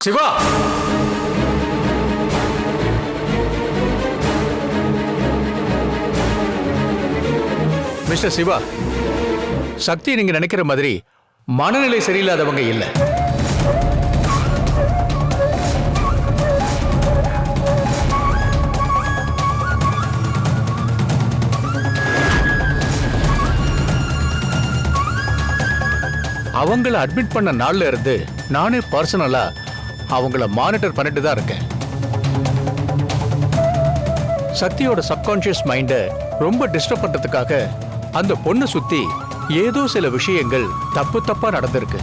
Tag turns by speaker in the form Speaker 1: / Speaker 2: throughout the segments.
Speaker 1: Siva. Mister Siva சக்தி நீங்க நினைக்கிற மாதிரி மனநிலை சரியில்லாதவங்க இல்ல. அவங்கள அட்மிட் பண்ண நாள்ல இருந்து நானே பர்சனலா அவங்கள மானிட்டர் பண்ணிட்டு தான் இருக்கேன். சக்தியோட சப்கான்ஷியஸ் மைண்டை ரொம்ப டிஸ்டர்ப் பண்றதுக்காக அந்த பொண்ணை சுத்தி ஏதோ சில விஷயங்கள் தப்பு தப்பா நடந்திருக்கு.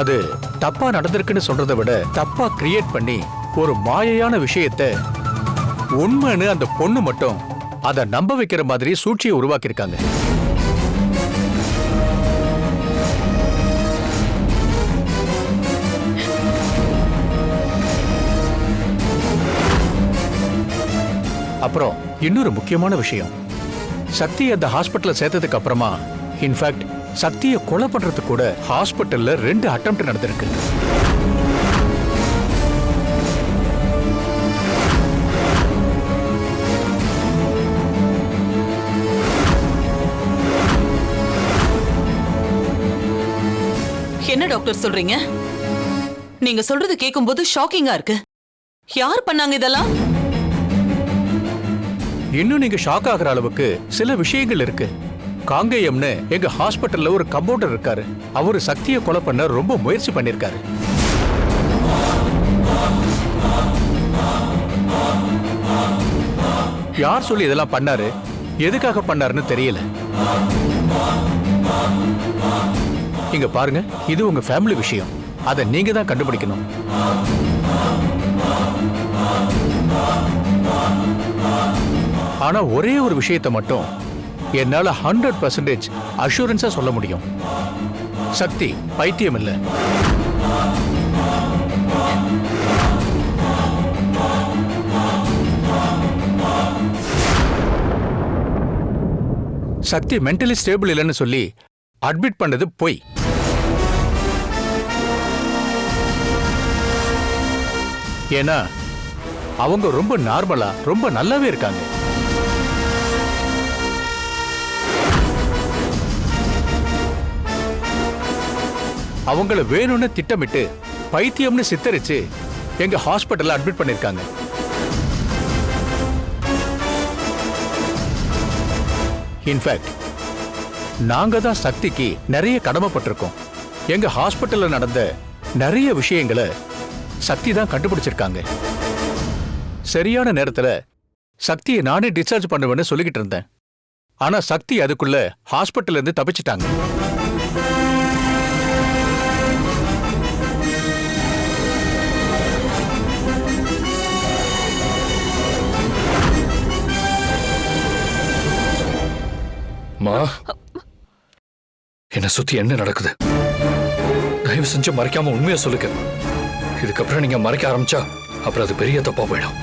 Speaker 1: அது தப்பா நடந்திருக்குன்னு சொல்றதை விட தப்பா கிரியேட் பண்ணி ஒரு மாயையான விஷயத்தை உண்மைன்னு அந்த பொண்ணு மட்டும் அதை நம்ப வைக்கிற மாதிரி சூழ்ச்சியை உருவாக்கியிருக்காங்க. அப்புறம் இன்னொரு முக்கியமான விஷயம். சக்தி அந்த ஹாஸ்பிட்டல்ல சேர்த்ததுக்கு அப்புறமா இன்ஃபேக்ட் சக்தியை கொலை பண்றது கூட ஹாஸ்பிட்டல்ல ரெண்டு அட்டம் நடந்திருக்கு.
Speaker 2: என்ன டாக்டர் சொல்றீங்க? நீங்க சொல்றது கேட்கும்போது ஷாக்கிங்கா இருக்கு. யார் பண்ணாங்க இதெல்லாம்?
Speaker 1: இன்னும் நீங்க ஷாக் ஆகுற அளவுக்கு சில விஷயங்கள் இருக்கு. காங்கேயம்னு எங்க ஹாஸ்பிட்டல்ல ஒரு கம்பவுண்டர் இருக்காரு. அவரு சக்தியை கொலை பண்ண ரொம்ப முயற்சி பண்ணிருக்காரு. யார் சொல்லி இதெல்லாம் பண்ணாரு? எதுக்காக பண்ணாருன்னு தெரியல. இங்க பாருங்க இது உங்க ஃபேமிலி விஷயம். அதை நீங்க தான் கண்டுபிடிக்கணும். ஆனா ஒரே ஒரு விஷயத்தை மட்டும் என்னால ஹண்ட்ரட் பர்சன்டேஜ் அஷூரன்ஸா சொல்ல முடியும். சக்தி பைத்தியம் இல்ல. சக்தி மென்டலி ஸ்டேபிள் இல்லைன்னு சொல்லி அட்மிட் பண்ணது பொய். ஏன்னா அவங்க ரொம்ப நார்மலா ரொம்ப நல்லாவே இருக்காங்க. அவங்கள வேணும்னு திட்டமிட்டு பைத்தியம்னு சித்தரிச்சு எங்க ஹாஸ்பிட்டல்ல அட்மிட் பண்ணிருக்காங்க. இன்ஃபேக்ட் நாங்க தான் சக்திக்கு நிறைய கடமைப்பட்டிருக்கோம். எங்க ஹாஸ்பிட்டல்ல நடந்த நிறைய விஷயங்களை சக்தி தான் கண்டுபிடிச்சிருக்காங்க. சரியான நேரத்துல சக்தியை நானே டிஸ்சார்ஜ் பண்ணுவேன்னு சொல்லிக்கிட்டு இருந்தேன். ஆனா சக்தி அதுக்குள்ள ஹாஸ்பிட்டல்ல இருந்து தப்பிச்சிட்டாங்க.
Speaker 3: மா என்ன சுத்தி என்ன நடக்குது? தயவு செஞ்சு மறைக்காம உண்மையை சொல்லுங்க. இதுக்கப்புறம் நீங்க மறைக்க ஆரம்பிச்சா அப்புறம் அது பெரிய தப்பா போயிடும்.